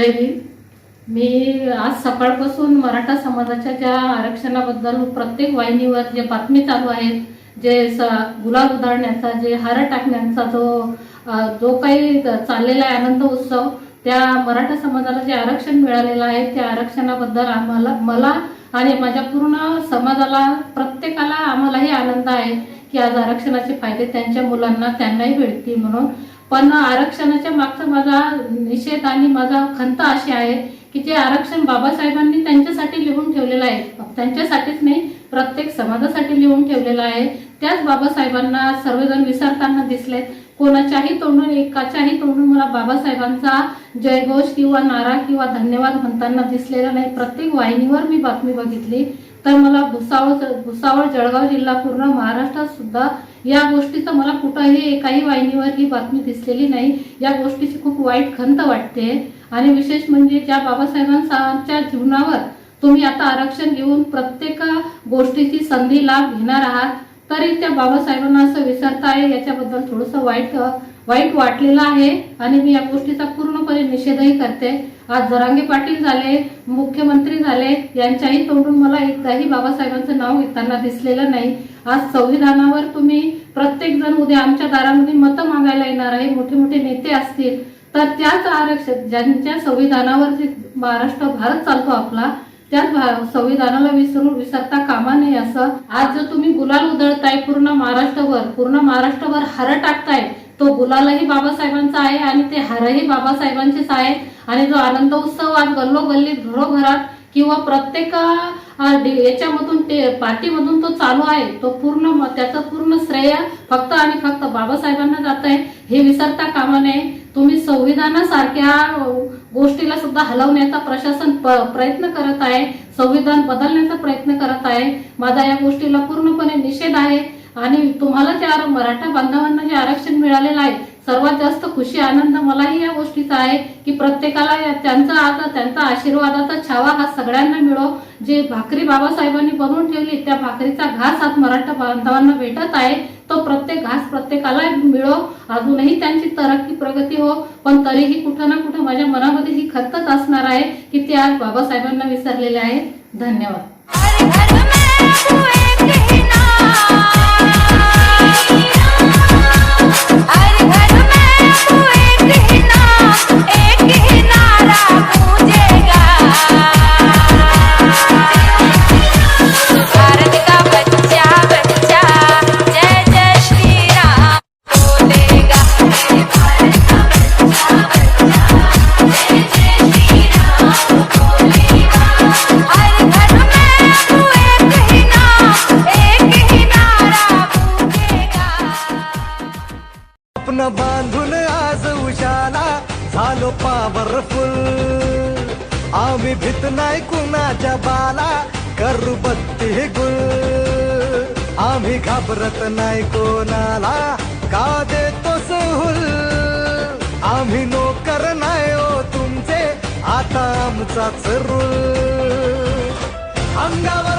जय हिंद. मी आज सकाळपासून मराठा समाजाच्या ज्या आरक्षणाबद्दल प्रत्येक वाहिनीवर जे बातमी चालू आहेत जे स गुलाब उधळण्याचा जे हार टाकण्याचा जो जो काही चाललेला आहे आनंद उत्सव त्या मराठा समाजाला जे आरक्षण मिळालेलं आहे त्या आरक्षणाबद्दल आम्हाला मला आणि माझ्या पूर्ण समाजाला प्रत्येकाला आम्हालाही आनंद आहे की आज आरक्षणाचे फायदे त्यांच्या मुलांना त्यांनाही भेटतील म्हणून पण आरक्षणाच्या मागचा माझा निषेध आणि माझा खंत अशी आहे की जे आरक्षण बाबासाहेबांनी त्यांच्यासाठी लिहून ठेवलेलं आहे. त्यांच्यासाठीच नाही प्रत्येक समाजासाठी लिहून ठेवलेलं आहे. त्याच बाबासाहेबांना सर्वजण विसरताना दिसलेत. कोणाच्याही तोंडून एकाच्याही तोंडून मला बाबासाहेबांचा जयघोष किंवा नारा किंवा धन्यवाद म्हणताना दिसलेला नाही. प्रत्येक वाहिनीवर मी बातमी बघितली. तर मला भुसावळ भुसावळ जळगाव जिल्हा पूर्ण महाराष्ट्रात सुद्धा या गोष्टीचं मला कुठंही एकाही वाहिनीवर ही बातमी दिसलेली नाही. या गोष्टीची खूप वाईट खंत वाटते. आणि विशेष म्हणजे ज्या बाबासाहेबांच्या जीवनावर तुम्ही आता आरक्षण घेऊन प्रत्येक गोष्टीची संधी लाभ घेणार आहात तरी त्या बाबासाहेबांना असं विसरताय याच्याबद्दल थोडंसं वाईट वाईट वाटलेलं आहे आणि मी या गोष्टीचा पूर्णपणे निषेधही करते. आज जरांगे पाटील झाले मुख्यमंत्री झाले यांच्याही तोंडून मला एकदाही बाबासाहेबांचं नाव घेताना दिसलेलं नाही. आज संविधानावर तुम्ही प्रत्येक जण उद्या आमच्या दारामध्ये मतं मागायला येणार आहे मोठे मोठे नेते असतील. तर त्याच आरक्षण ज्यांच्या संविधानावर महाराष्ट्र भारत चालतो आपला त्याच संविधानाला विसरून विसरता कामा नये असं आज जो तुम्ही गुलाल उधळताय पूर्ण महाराष्ट्रभर पूर्ण महाराष्ट्रभर हार टाकताय तो गुलालही बाबासाहेबांचा आहे आणि ते हारही बाबासाहेबांचेच आहे. आणि जो आनंद उत्सव आज गल्लोगल्ली घरोघरात किंवा प्रत्येक याच्यामधून ते पार्टीमधून तो चालू आहे. तो पूर्ण त्याचं पूर्ण श्रेय फक्त आणि फक्त बाबासाहेबांना जात आहे. हे विसरता कामा नये. तुम्ही संविधानासारख्या गोष्टीला सुद्धा हलवण्याचा प्रशासन प- प्रयत्न करत आहे. संविधान बदलण्याचा प्रयत्न करत आहे. माझा या गोष्टीला पूर्णपणे निषेध आहे. आणि तुम्हाला जे आर- मराठा बांधवांना जे आरक्षण मिळालेलं आहे सर्वात जास्त खुशी आनंद मलाही या गोष्टीचा आहे की प्रत्येकाला त्यांचा आता त्यांचा आशीर्वादाचा छावा हा सगळ्यांना मिळो. जे भाकरी बाबासाहेबांनी बनवून ठेवली त्या भाकरीचा घास आज मराठा बांधवांना भेटत आहे. तो प्रत्येक घास प्रत्येकाला मिळो. अजूनही त्यांची तरक्की प्रगती हो पण तरीही कुठं ना कुठं माझ्या मनामध्ये ही खतच असणार आहे की ते आज बाबासाहेबांना विसरलेले आहेत. धन्यवाद. बांधून आज उशाला झालो पॉवरफुल आम्ही भीत नाही कुणाच्या बाला करू बत्ती गुल. आम्ही घाबरत नाही कोणाला आता आमचाच रूल अंगावर